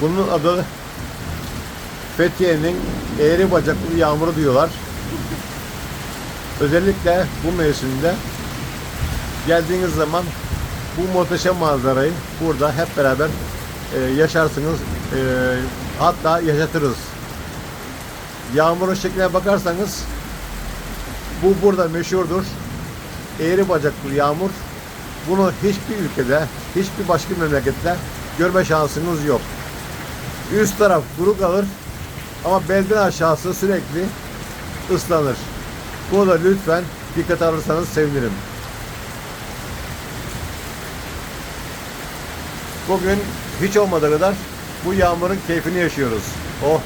Bunun adı Fethiye'nin eğri bacaklı yağmuru diyorlar. Özellikle bu mevsimde geldiğiniz zaman bu muhteşem manzarayı burada hep beraber e, yaşarsınız. E, hatta yaşatırız. Yağmurun şekline bakarsanız bu burada meşhurdur. Eğri bacaklı yağmur. Bunu hiçbir ülkede, hiçbir başka memlekette görme şansınız yok. Üst taraf kuru kalır ama belden aşağısı sürekli ıslanır. Bunu da lütfen dikkat alırsanız sevinirim. Bugün hiç olmadığı kadar bu yağmurun keyfini yaşıyoruz. Oh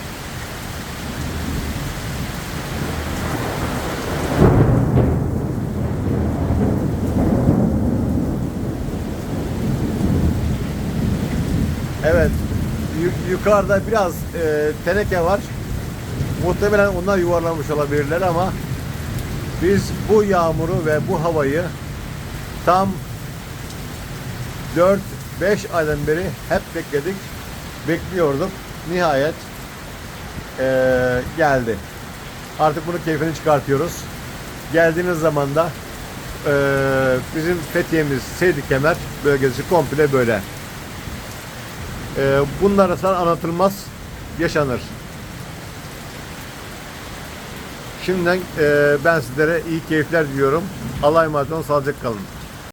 Evet. Yu- yukarıda biraz e, teneke var. Muhtemelen onlar yuvarlanmış olabilirler ama biz bu yağmuru ve bu havayı tam 4-5 aydan beri hep bekledik. Bekliyorduk. Nihayet e, geldi. Artık bunun keyfini çıkartıyoruz. Geldiğiniz zaman da e, bizim Fethiye'miz Seydi Kemer bölgesi komple böyle. Ee, bunlar sana anlatılmaz, yaşanır. Şimdiden e, ben sizlere iyi keyifler diliyorum. Allah'a emanet olun, sağlıcakla kalın.